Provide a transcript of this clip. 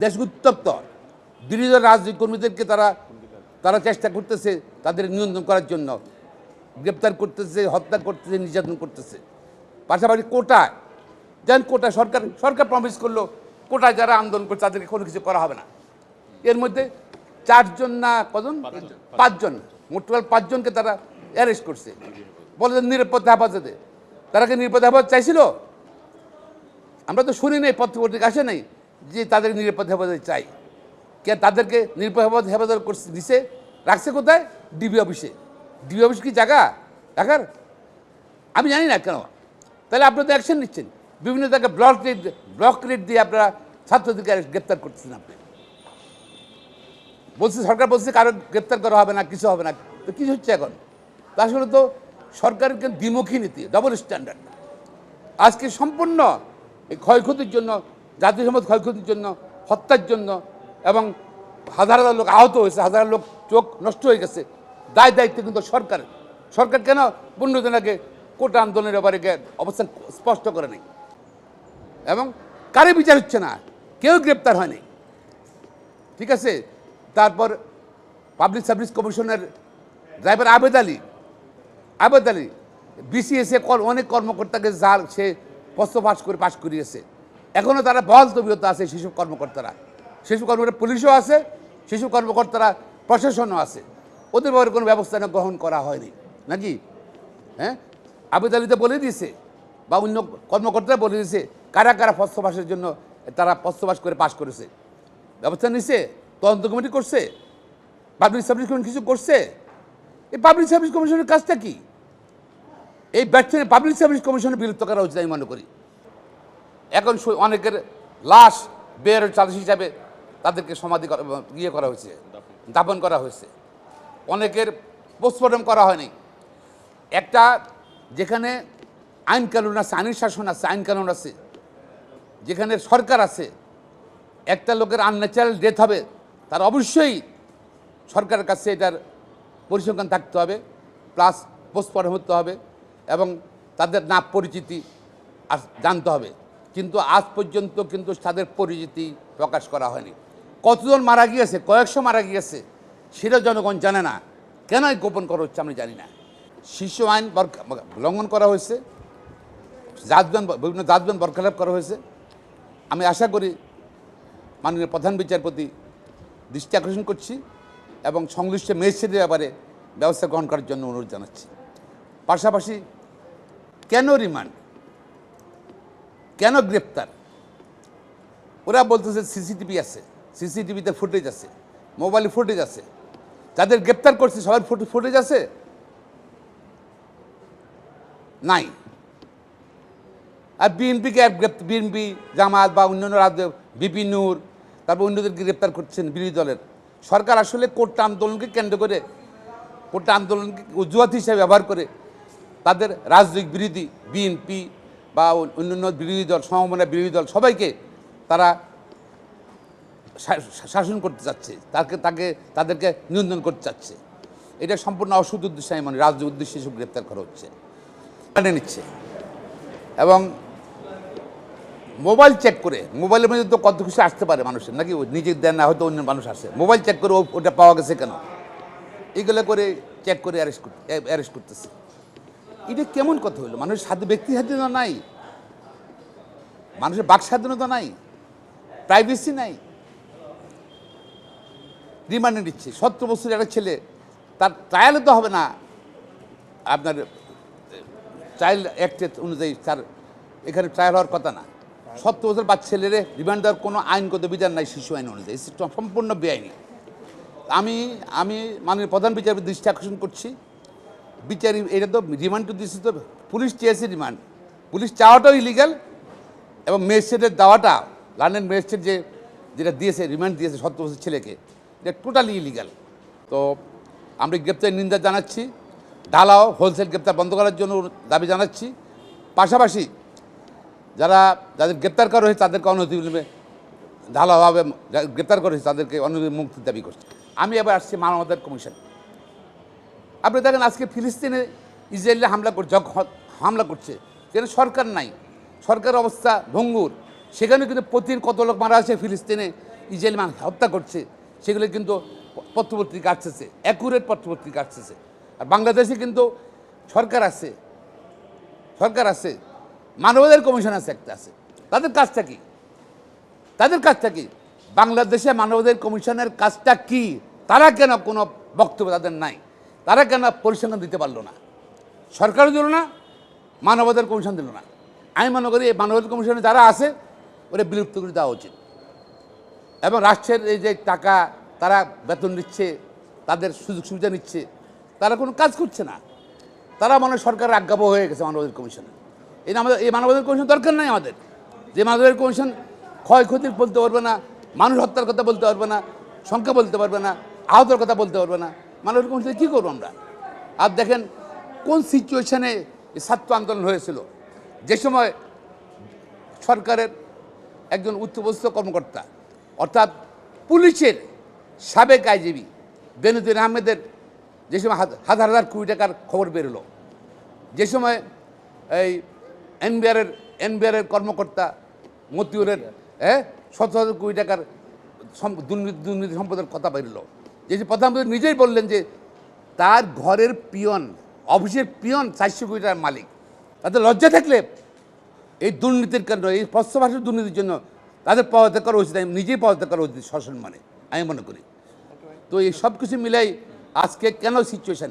দেশ উত্তপ্ত বিরোধী রাজনৈতিক কর্মীদেরকে তারা তারা চেষ্টা করতেছে তাদের নিয়ন্ত্রণ করার জন্য। গ্রেপ্তার করতেছে, হত্যা করতেছে, নির্যাতন করতেছে। পাশাপাশি কোটায় যেন কোটা সরকার সরকার প্রমিস করল, কোটায় যারা আন্দোলন করছে তাদেরকে কোনো কিছু করা হবে না। এর মধ্যে চারজন না কজন? পাঁচজন। মোট টোটাল পাঁচজনকে তারা অ্যারেস্ট করছে। বলে যে নিরাপদ হেফাজতে। তারা কি নিরাপদ হেফাজত চাইছিল? আমরা তো শুনি নাই পত্র পত্রিকা আসে নাই। যে তাদের নিরাপদ হেফাজত চাই। কে তাদেরকে নিরাপদ হেফাজত হেফাজত করছে, দিছে, রাখছে কোথায়? ডিবি অফিসে। ডিবি অফিস কি জায়গা? দেখার আমি জানি না কেন। তাহলে আপনারা তো অ্যাকশন নিচ্ছেন। বিভিন্ন জায়গায় ব্লক রেট ব্লক রেট দিয়ে আপনারা ছাত্রদেরকে গ্রেপ্তার করতেছেন আপনি। বলছে সরকার বলছে কারও গ্রেপ্তার করা হবে না, কিছু হবে না। তো কিছু হচ্ছে এখন? তা আসলে তো সরকারের দ্বিমুখী নীতি ডবল স্ট্যান্ডার্ড আজকে সম্পূর্ণ এই ক্ষয়ক্ষতির জন্য জাতীয় সমাজ ক্ষয়ক্ষতির জন্য, হত্যার জন্য এবং হাজার হাজার লোক আহত হয়েছে হাজার লোক চোখ নষ্ট হয়ে গেছে। দায় দায়িত্ব কিন্তু সরকারের। সরকার কেন পনেরো দিন আগে কোটা আন্দোলনের ব্যাপারে অবস্থান স্পষ্ট করে নেই? এবং কারে বিচার হচ্ছে না, কেউ গ্রেপ্তার হয়নি। ঠিক আছে? তারপর পাবলিক সার্ভিস কমিশনের ড্রাইভার আবেদ আলী আবেদ আলী বিসিএসএ অনেক কর্মকর্তাকে যার সে প্রশ্ন পাস করে পাশ করিয়েছে। এখনও তারা বল তবিয়ত আছে শিশু কর্মকর্তারা। শিশু কর্মকর্তা পুলিশও আছে শিশু কর্মকর্তারা প্রশাসনও আছে। ওদের ব্যাপারে কোনো ব্যবস্থা গ্রহণ করা হয়নি। নাকি? হ্যাঁ? আবেদ আলীতে বলে দিয়েছে, বা অন্য কর্মকর্তারা বলে দিয়েছে, কারা কারা প্রশ্নবাসের জন্য তারা প্রশ্নবাস করে পাশ করেছে। ব্যবস্থা নিছে, তদন্ত কমিটি করছে, পাবলিক সার্ভিস কমিশন কিছু করছে। এই পাবলিক সার্ভিস কমিশনের কাজটা কি? এই ব্যর্থ পাবলিক সার্ভিস কমিশনের বিলুপ্ত করা উচিত আমি মনে করি। এখন অনেকের লাশ বের চালস হিসাবে তাদেরকে সমাধি ইয়ে করা হয়েছে দাপন করা হয়েছে। অনেকের পোস্টমর্টম করা হয়নি। একটা যেখানে আইন কানুন আছে আইনের শাসন আছে, আইন কানুন আছে, যেখানে সরকার আছে, একটা লোকের আনন্যাচারাল ডেথ হবে, তার অবশ্যই সরকারের কাছে এটার পরিসংখ্যান থাকতে হবে প্লাস পোস্টমর্টম হতে হবে এবং তাদের নাম পরিচিতি আস- জানতে হবে। কিন্তু আজ পর্যন্ত কিন্তু তাদের পরিচিতি প্রকাশ করা হয়নি। কতজন মারা গিয়েছে? কয়েকশো মারা গিয়েছে। সেটা জনগণ জানে না। কেন গোপন করা হচ্ছে আমি জানি না। শিশু আইন লঙ্ঘন করা হয়েছে। জাজবেন বিভিন্ন জাজবেন বরখালাপ করা হয়েছে। আমি আশা করি মাননীয় প্রধান বিচারপতি দৃষ্টি আকর্ষণ করছি এবং সংশ্লিষ্ট ম্যাজিস্ট্রেটের ব্যাপারে ব্যবস্থা গ্রহণ করার জন্য অনুরোধ জানাচ্ছি। পাশাপাশি কেন রিমান্ড? কেন গ্রেপ্তার? ওরা বলতেছে সিসিটিভি আছে, সিসিটিভিতে ফুটেজ আছে, মোবাইলে ফুটেজ আছে। যাদের গ্রেপ্তার করছে, সবার ফুটে ফুটেজ আছে? নাই। আর বিএনপিকে বিএনপি, জামাত বা অন্যান্য রাজ্য, বিপি নূর, তারপর অন্যদেরকে গ্রেপ্তার করছেন বিরোধী দলের। সরকার আসলে কোর্টা আন্দোলনকে কেন্দ্র করে কোর্টা আন্দোলনকে অজুহাত হিসেবে ব্যবহার করে তাদের রাজনৈতিক বিরোধী বিএনপি বা অন্যান্য বিরোধী দল, সমমনা বিরোধী দল সবাইকে তারা শাসন করতে চাচ্ছে। তাকে তাকে, তাদেরকে নিয়ন্ত্রণ করতে চাচ্ছে। এটা সম্পূর্ণ অসুদ উদ্দেশ্যে আমি মনে রাজনৈতিক উদ্দেশ্যে এসব গ্রেপ্তার করা হচ্ছে। মানে নিচ্ছে। এবং মোবাইল চেক করে, মোবাইলের মধ্যে তো কত কিছু আসতে পারে মানুষের, নাকি নিজের দেন না, হয়তো অন্য মানুষ আসে। মোবাইল চেক করে ওটা পাওয়া গেছে কেন? এগুলো করে চেক করে অ্যারেস্ট করতে অ্যারেস্ট করতেছে। এটা কেমন কথা হলো? মানুষের স্বাধীন ব্যক্তি স্বাধীনতা নাই। মানুষের বাক স্বাধীনতা নাই। প্রাইভেসি নাই। রিমান্ডে নিচ্ছে। সত্তর বছরের একটা ছেলে, তার ট্রায়ালে তো হবে না। আপনার চাইল্ড অ্যাক্টের অনুযায়ী তার এখানে ট্রায়াল হওয়ার কথা না। সত্তর বছর বা ছেলেরে রিমান্ড দেওয়ার কোনো আইনগত বিধান নাই শিশু আইন অনুযায়ী। সম্পূর্ণ বেআইনি। আমি আমি মাননীয় প্রধান বিচারপতি দৃষ্টি আকর্ষণ করছি। বিচার, এটা তো রিমান্ড তো দিচ্ছে তো, পুলিশ চেয়েছে রিমান্ড পুলিশ চাওয়াটাও ইলিগাল এবং ম্যাজিস্ট্রেটের দেওয়াটা লন্ডন ম্যাজিস্ট্রেট যে, যেটা দিয়েছে রিমান্ড দিয়েছে সত্তর ছেলেকে, এটা টোটালি ইলিগাল তো আমরা গ্রেপ্তারের নিন্দা জানাচ্ছি, ঢালাও হোলসেল গ্রেপ্তার বন্ধ করার জন্য দাবি জানাচ্ছি। পাশাপাশি যারা, যাদের গ্রেপ্তার করা হয়েছে, তাদেরকে অনতিবিলম্বে ঢালাওভাবে যা- গ্রেপ্তার করা হয়েছে, তাদেরকে অনতি মুক্তির দাবি করছে। আমি এবার আসছি মানবাধিকার কমিশন আপনি দেখেন আজকে ফিলিস্তিনে ইসরায়েলে হামলা করছে হামলা করছে। সেখানে সরকার নাই। সরকার অবস্থা ভঙ্গুর। সেখানে কিন্তু প্রতিদিন কত লোক মারা আছে ফিলিস্তিনে? ইসরায়েল মান হত্যা করছে। সেগুলো কিন্তু পত্রপত্রিকা আসতেছে। অ্যাকুরেট পত্রপত্রিকা আসতেছে। আর বাংলাদেশে কিন্তু সরকার আছে। সরকার আছে। মানবাধিকার কমিশন আছে একটা আছে। তাদের কাজটা কি? তাদের কাজটা কি? বাংলাদেশে মানবাধিকার কমিশনের কাজটা কি? তারা কেন কোনো বক্তব্য তাদের নাই? তারা কেন পরিসংখ্যান দিতে পারল না? সরকারও দিল না, মানবাধিকার কমিশন দিল না। আমি মনে করি এই মানবাধিকার কমিশনে যারা আছে ওরা বিলুপ্ত করে দেওয়া উচিত। এবং রাষ্ট্রের এই যে টাকা তারা বেতন নিচ্ছে, তাদের সুযোগ সুবিধা নিচ্ছে, তারা কোনো কাজ করছে না। তারা মনে হয় সরকারের আজ্ঞাবহ হয়ে গেছে মানবাধিকার কমিশনে। এই আমাদের এই মানবাধিকার কমিশন দরকার নাই আমাদের। যে মানবাধিকার কমিশন ক্ষয়ক্ষতির বলতে পারবে না, মানুষ হত্যার কথা বলতে পারবে না, সংখ্যা বলতে পারবে না, আহতের কথা বলতে পারবে না। মানবাধিকার কমিশনে কী করব আমরা? আর দেখেন, কোন সিচুয়েশনে ছাত্র আন্দোলন হয়েছিল? যে সময় সরকারের একজন উচ্চপদস্থ কর্মকর্তা, অর্থাৎ পুলিশের সাবেক আইজিবি বেনুদ্দিন আহমেদের যে সময় হাজার হাজার কোটি টাকার খবর বেরোলো। যে সময় এই এনবিআরের এনবিআরের কর্মকর্তা মতিউরের হ্যাঁ শত শত কোটি টাকার দুর্নীতি দুর্নীতি সম্পদের কথা বেরোলো। যে প্রধানমন্ত্রী নিজেই বললেন যে তার ঘরের পিয়ন, অফিসের পিয়ন চারশো কোটি টাকার মালিক। তাদের লজ্জা থাকলে এই দুর্নীতির কারণে এই প্রশ্নভাষার দুর্নীতির জন্য তাদের পদত্যাগ করা উচিত নিজেই পদত্যাগ করা উচিত শাসন মানে আমি মনে করি। তো এই সব কিছু মিলাই আজকে কেন সিচুয়েশন